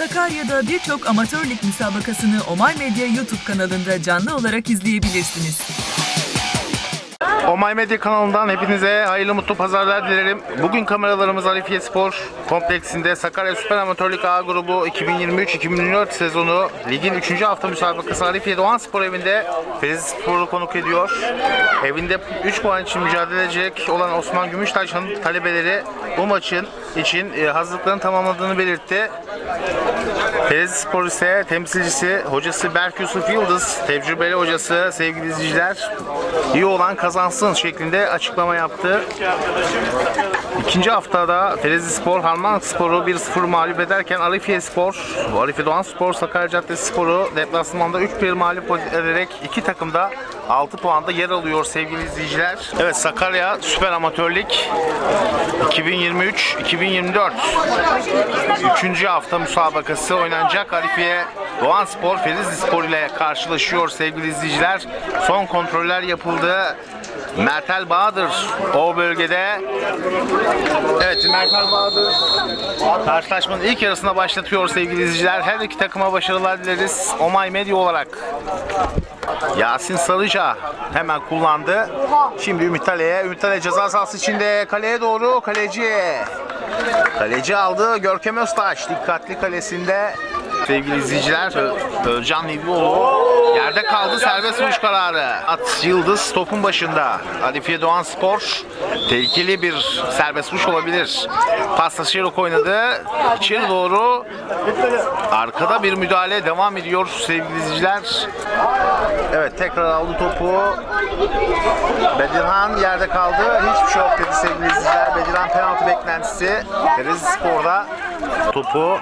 Sakarya'da birçok amatör lig müsabakasını Omay Medya YouTube kanalında canlı olarak izleyebilirsiniz. Omay Medya kanalından hepinize hayırlı mutlu pazarlar dilerim. Bugün kameralarımız Arifiye Spor kompleksinde Sakarya Süper Amatörlük A grubu 2023-2024 sezonu ligin 3. hafta müsabakası Arifiye Doğan Spor evinde Ferizi Spor'u konuk ediyor. Evinde 3 puan için mücadele edecek olan Osman Gümüştaş'ın talebeleri bu maçın için e, hazırlıklarını tamamladığını belirtti. Ferizi Spor ise temsilcisi hocası Berk Yusuf Yıldız, tecrübeli hocası sevgili izleyiciler iyi olan kazansın şeklinde açıklama yaptı. İkinci haftada Ferizi Spor Harman Spor'u 1-0 mağlup ederken Arifiye Spor, Arifiye Doğan Spor, Sakarya Caddesi Spor'u deplasmanda 3-1 mağlup ederek iki takımda 6 puanda yer alıyor sevgili izleyiciler. Evet Sakarya Süper Amatörlük 2023-2024 3. hafta müsabakası oynanacak. Arifiye Doğan Spor Ferizli Spor ile karşılaşıyor sevgili izleyiciler. Son kontroller yapıldı. Mertel Bahadır o bölgede. Evet Mertel Bahadır karşılaşmanın ilk yarısına başlatıyor sevgili izleyiciler. Her iki takıma başarılar dileriz. Omay Medya olarak Yasin Sarıca hemen kullandı. Şimdi Ümit Ale'ye. Ümit Ale ceza sahası içinde kaleye doğru kaleci. Kaleci aldı Görkem Öztaş. Dikkatli kalesinde sevgili izleyiciler Özcan Nibioğlu yerde kaldı serbest vuruş kararı. At Yıldız topun başında. Alifiye Doğan Spor tehlikeli bir serbest vuruş olabilir. Paslaşarak oynadı. İçeri doğru arkada bir müdahale devam ediyor sevgili izleyiciler. Evet tekrar aldı topu. Bedirhan yerde kaldı. Hiçbir şey yok dedi sevgili izleyiciler. Bedirhan penaltı beklentisi. Denizli Spor'da topu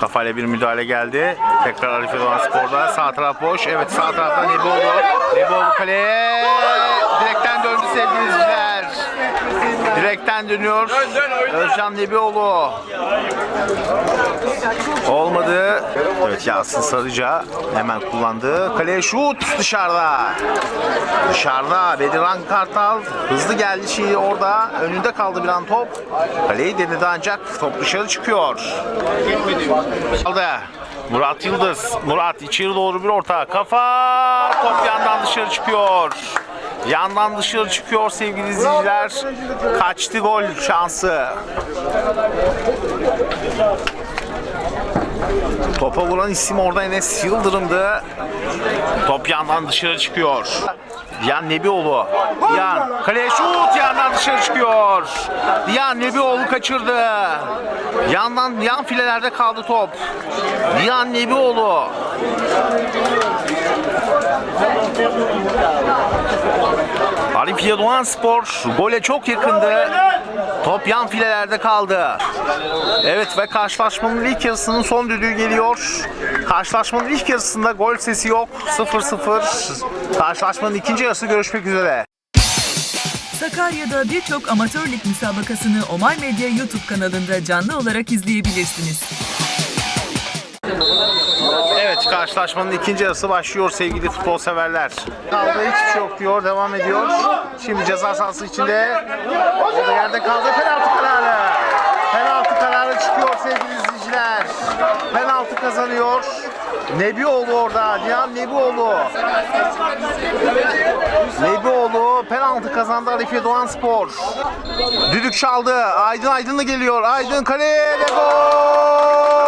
kafayla bir müdahale geldi. Tekrar Arife Doğan Spor'da. Sağ taraf boş. Evet sağ taraftan Neboğlu. Neboğlu kaleye. Direkten döndü sevgili izleyiciler. Direkten dönüyor. Özcan Nebioğlu. Olmadı. Evet Yasin Sarıca hemen kullandı. Kaleye şut dışarıda. Dışarıda Bediran Kartal hızlı geldi şimdi orada. Önünde kaldı bir an top. Kaleyi denedi ancak top dışarı çıkıyor. Aldı. Murat Yıldız. Murat içeri doğru bir orta. Kafa. Top yandan dışarı çıkıyor. Yandan dışarı çıkıyor sevgili izleyiciler. Kaçtı gol şansı. Topa vuran isim orada Enes Yıldırım'dı. Top yandan dışarı çıkıyor. Diyan Nebioğlu. Diyan kaleye şut yandan dışarı çıkıyor. Diyan Nebioğlu kaçırdı. Yandan yan filelerde kaldı top. Diyan Nebioğlu. Arifiye Doğan Spor gole çok yakındı. Top yan filelerde kaldı. Evet ve karşılaşmanın ilk yarısının son düdüğü geliyor. Karşılaşmanın ilk yarısında gol sesi yok. 0-0. Karşılaşmanın ikinci yarısı görüşmek üzere. Sakarya'da birçok amatör lig müsabakasını Omay Medya YouTube kanalında canlı olarak izleyebilirsiniz. Evet karşılaşmanın ikinci yarısı başlıyor sevgili futbol severler. Kaldı hiçbir şey yok diyor devam ediyor. Şimdi ceza sahası içinde o da yerde kaldı penaltı kararı. Penaltı kararı çıkıyor sevgili izleyiciler. Penaltı kazanıyor. Nebioğlu orada. Nihan Nebioğlu. Nebioğlu penaltı kazandı Arifiye Doğan Spor. Düdük çaldı. Aydın Aydınlı geliyor. Aydın kaleye ve gol!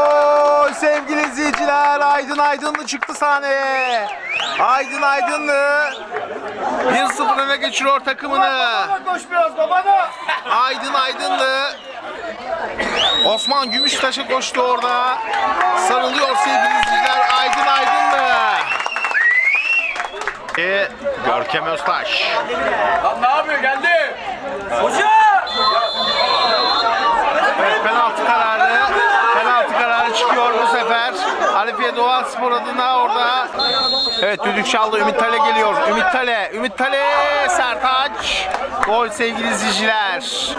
Sevgili izleyiciler Aydın Aydınlı çıktı sahneye. Aydın Aydınlı 1-0 öne geçiriyor takımını. Koş biraz babana. Aydın Aydınlı Osman Gümüştaş'a koştu orada. Sarılıyor sevgili izleyiciler Aydın Aydınlı. E, Görkem Öztaş. Lan ne yapıyor geldi? Hoca! Evet, penaltı kararı. Penaltı kararı çıkıyor bu sefer. Arifiye Doğan Spor adına orada. Evet düdük çaldı. Ümit Tale geliyor. Ümit Tale. Ümit Tale. Sertaç. Gol sevgili izleyiciler.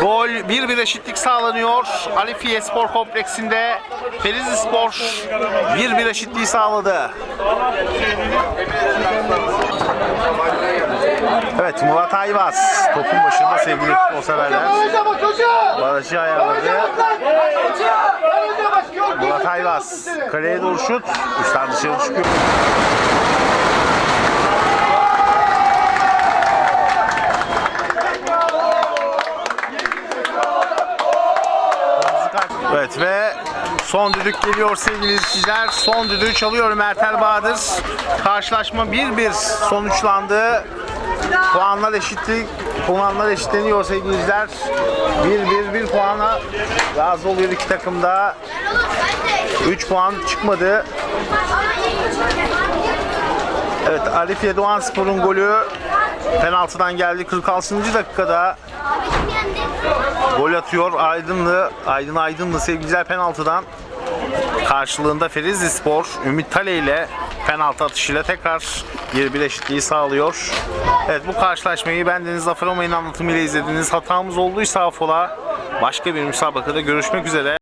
Gol 1-1 eşitlik sağlanıyor. Arifiye Spor Kompleksinde Ferizi Spor 1-1 eşitliği sağladı. Evet Murat Ayvaz topun başında sevgili futbol severler. Hoca bak hoca! Barajı ayarladı. Murat Ayvaz. Kaleye doğru şut. Üstten dışarı çıkıyor. Evet ve son düdük geliyor sevgili izleyiciler. Son düdüğü çalıyor Mertel Bahadır. Karşılaşma 1-1 sonuçlandı. Puanlar eşitlik, puanlar eşitleniyor sevgili izleyiciler. 1-1 bir puana razı oluyor iki takımda. 3 puan çıkmadı. Evet Alifiye Doğan Spor'un golü penaltıdan geldi 46. dakikada. Gol atıyor Aydınlı. Aydın Aydınlı sevgililer penaltıdan. Karşılığında Ferizli Spor Ümit Tale ile penaltı atışıyla tekrar bir bir eşitliği sağlıyor. Evet bu karşılaşmayı ben Deniz Zafer Omay'ın anlatımıyla izlediniz. Hatamız olduysa affola. Başka bir müsabakada görüşmek üzere.